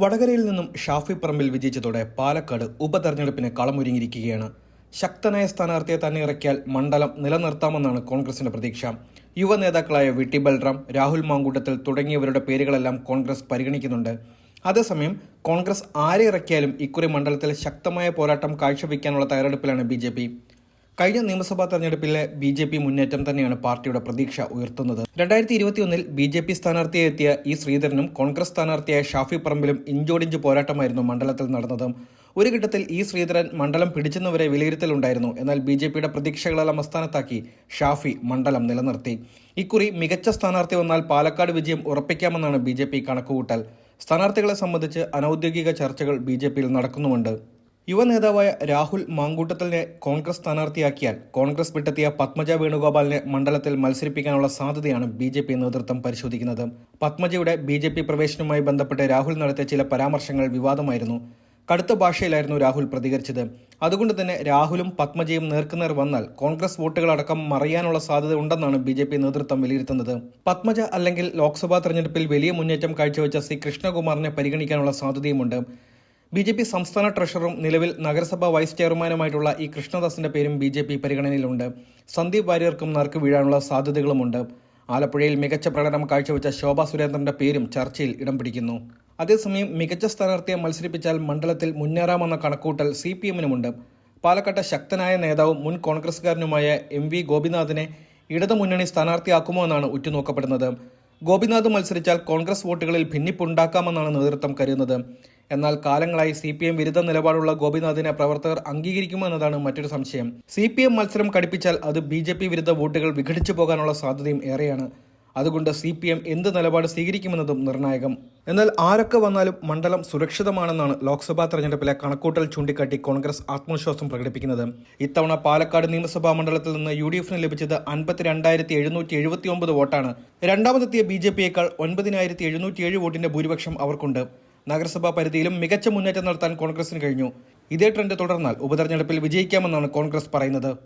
വടകരയിൽ നിന്നും ഷാഫി പറമ്പിൽ വിജയിച്ചതോടെ പാലക്കാട് ഉപതെരഞ്ഞെടുപ്പിന് കളമൊരുങ്ങിയിരിക്കുകയാണ്. ശക്തനായ സ്ഥാനാർത്ഥിയെ തന്നെ ഇറക്കിയാൽ മണ്ഡലം നിലനിർത്താമെന്നാണ് കോൺഗ്രസിന്റെ പ്രതീക്ഷ. യുവ നേതാക്കളായ വി ടി ബൽറാം രാഹുൽ മാങ്കൂട്ടത്തിൽ തുടങ്ങിയവരുടെ പേരുകളെല്ലാം കോൺഗ്രസ് പരിഗണിക്കുന്നുണ്ട്. അതേസമയം കോൺഗ്രസ് ആരെ ഇറക്കിയാലും ഇക്കുറി മണ്ഡലത്തിൽ ശക്തമായ പോരാട്ടം കാഴ്ചവെക്കാനുള്ള തയ്യാറെടുപ്പിലാണ് ബി കഴിഞ്ഞ നിയമസഭാ തെരഞ്ഞെടുപ്പിലെ ബി ജെ പി മുന്നേറ്റം തന്നെയാണ് പാർട്ടിയുടെ പ്രതീക്ഷ ഉയർത്തുന്നത്. രണ്ടായിരത്തി ഇരുപത്തിയൊന്നിൽ ബി ജെ പി സ്ഥാനാർത്ഥിയായി എത്തിയ ഇ ശ്രീധരനും കോൺഗ്രസ് സ്ഥാനാർത്ഥിയായ ഷാഫി പറമ്പിലും ഇഞ്ചോടിഞ്ച് പോരാട്ടമായിരുന്നു മണ്ഡലത്തിൽ നടന്നത്. ഒരു ഘട്ടത്തിൽ ഇ ശ്രീധരൻ മണ്ഡലം പിടിച്ചെന്നുവരെ വിലയിരുത്തലുണ്ടായിരുന്നു. എന്നാൽ ബി ജെ പിയുടെ പ്രതീക്ഷകളെല്ലാം അസ്ഥാനത്താക്കി ഷാഫി മണ്ഡലം നിലനിർത്തി. ഇക്കുറി മികച്ച സ്ഥാനാർത്ഥി വന്നാൽ പാലക്കാട് വിജയം ഉറപ്പിക്കാമെന്നാണ് ബി ജെ പി കണക്കുകൂട്ടൽ. സ്ഥാനാർത്ഥികളെ സംബന്ധിച്ച് അനൌദ്യോഗിക ചർച്ചകൾ ബി ജെ പിയിൽ നടക്കുന്നുമുണ്ട്. യുവ നേതാവായ രാഹുൽ മാങ്കൂട്ടത്തലിനെ കോൺഗ്രസ് സ്ഥാനാർത്ഥിയാക്കിയാൽ കോൺഗ്രസ് വിട്ടെത്തിയ പത്മജ വേണുഗോപാലിനെ മണ്ഡലത്തിൽ മത്സരിപ്പിക്കാനുള്ള സാധ്യതയാണ് ബി ജെ പി നേതൃത്വം പരിശോധിക്കുന്നത്. പത്മജയുടെ ബി ജെ പി പ്രവേശനവുമായി ബന്ധപ്പെട്ട് രാഹുൽ നടത്തിയ ചില പരാമർശങ്ങൾ വിവാദമായിരുന്നു. കടുത്ത ഭാഷയിലായിരുന്നു രാഹുൽ പ്രതികരിച്ചത്. അതുകൊണ്ട് തന്നെ രാഹുലും പത്മജയും നേർക്കുനേർ വന്നാൽ കോൺഗ്രസ് വോട്ടുകളടക്കം മറിയാനുള്ള സാധ്യത ഉണ്ടെന്നാണ് ബി ജെ പി നേതൃത്വം വിലയിരുത്തുന്നത്. പത്മജ അല്ലെങ്കിൽ ലോക്സഭാ തെരഞ്ഞെടുപ്പിൽ വലിയ മുന്നേറ്റം കാഴ്ചവെച്ച സി കൃഷ്ണകുമാറിനെ പരിഗണിക്കാനുള്ള സാധ്യതയുമുണ്ട്. ബി ജെ പി സംസ്ഥാന ട്രഷററും നിലവിൽ നഗരസഭാ വൈസ് ചെയർമാനുമായിട്ടുള്ള ഈ കൃഷ്ണദാസിന്റെ പേരും ബി ജെ പി പരിഗണനയിലുണ്ട്. സന്ദീപ് വാര്യർക്കും നറുക്ക് വീഴാനുള്ള സാധ്യതകളുമുണ്ട്. ആലപ്പുഴയിൽ മികച്ച പ്രകടനം കാഴ്ചവെച്ച ശോഭാ സുരേന്ദ്രന്റെ പേരും ചർച്ചയിൽ ഇടം പിടിക്കുന്നു. അതേസമയം മികച്ച സ്ഥാനാർത്ഥിയെ മത്സരിപ്പിച്ചാൽ മണ്ഡലത്തിൽ മുന്നേറാമെന്ന കണക്കൂട്ടൽ സി പി എമ്മിനുമുണ്ട്. പാലക്കാട്ടെ ശക്തനായ നേതാവും മുൻ കോൺഗ്രസുകാരനുമായ എം വി ഗോപിനാഥിനെ ഇടതുമുന്നണി സ്ഥാനാർത്ഥിയാക്കുമോ എന്നാണ് ഉറ്റുനോക്കപ്പെടുന്നത്. ഗോപിനാഥ് മത്സരിച്ചാൽ കോൺഗ്രസ് വോട്ടുകളിൽ ഭിന്നിപ്പുണ്ടാക്കാമെന്നാണ് നേതൃത്വം കരുതുന്നത്. എന്നാൽ കാലങ്ങളായി സി പി എം വിരുദ്ധ നിലപാടുള്ള ഗോപിനാഥിനെ പ്രവർത്തകർ അംഗീകരിക്കുമോ എന്നതാണ് മറ്റൊരു സംശയം. സി പി എം മത്സരം കടുപ്പിച്ചാൽ അത് ബി ജെ പി വിരുദ്ധ വോട്ടുകൾ വിഘടിച്ചു പോകാനുള്ള സാധ്യതയും ഏറെയാണ്. അതുകൊണ്ട് സി പി എം എന്ത് നിലപാട് സ്വീകരിക്കുമെന്നതും നിർണായകം. എന്നാൽ ആരൊക്കെ വന്നാലും മണ്ഡലം സുരക്ഷിതമാണെന്നാണ് ലോക്സഭാ തെരഞ്ഞെടുപ്പിലെ കണക്കൂട്ടൽ ചൂണ്ടിക്കാട്ടി കോൺഗ്രസ് ആത്മവിശ്വാസം പ്രകടിപ്പിക്കുന്നത്. ഇത്തവണ പാലക്കാട് നിയമസഭാ മണ്ഡലത്തിൽ നിന്ന് യു ഡി എഫിന് ലഭിച്ചത് അൻപത്തിരണ്ടായിരത്തി എഴുന്നൂറ്റി എഴുപത്തി ഒമ്പത് വോട്ടാണ്. രണ്ടാമതെത്തിയ ബി ജെ പിയേക്കാൾ ഒൻപതിനായിരത്തി എഴുന്നൂറ്റി ഏഴ് വോട്ടിന്റെ ഭൂരിപക്ഷം അവർക്കുണ്ട്. നഗരസഭാ പരിധിയിലും മികച്ച മുന്നേറ്റം നടത്താൻ കോൺഗ്രസിന് കഴിഞ്ഞു. ഇതേ ട്രെൻഡ് തുടർന്നാൽ ഉപതെരഞ്ഞെടുപ്പിൽ വിജയിക്കാമെന്നാണ് കോൺഗ്രസ് പറയുന്നത്.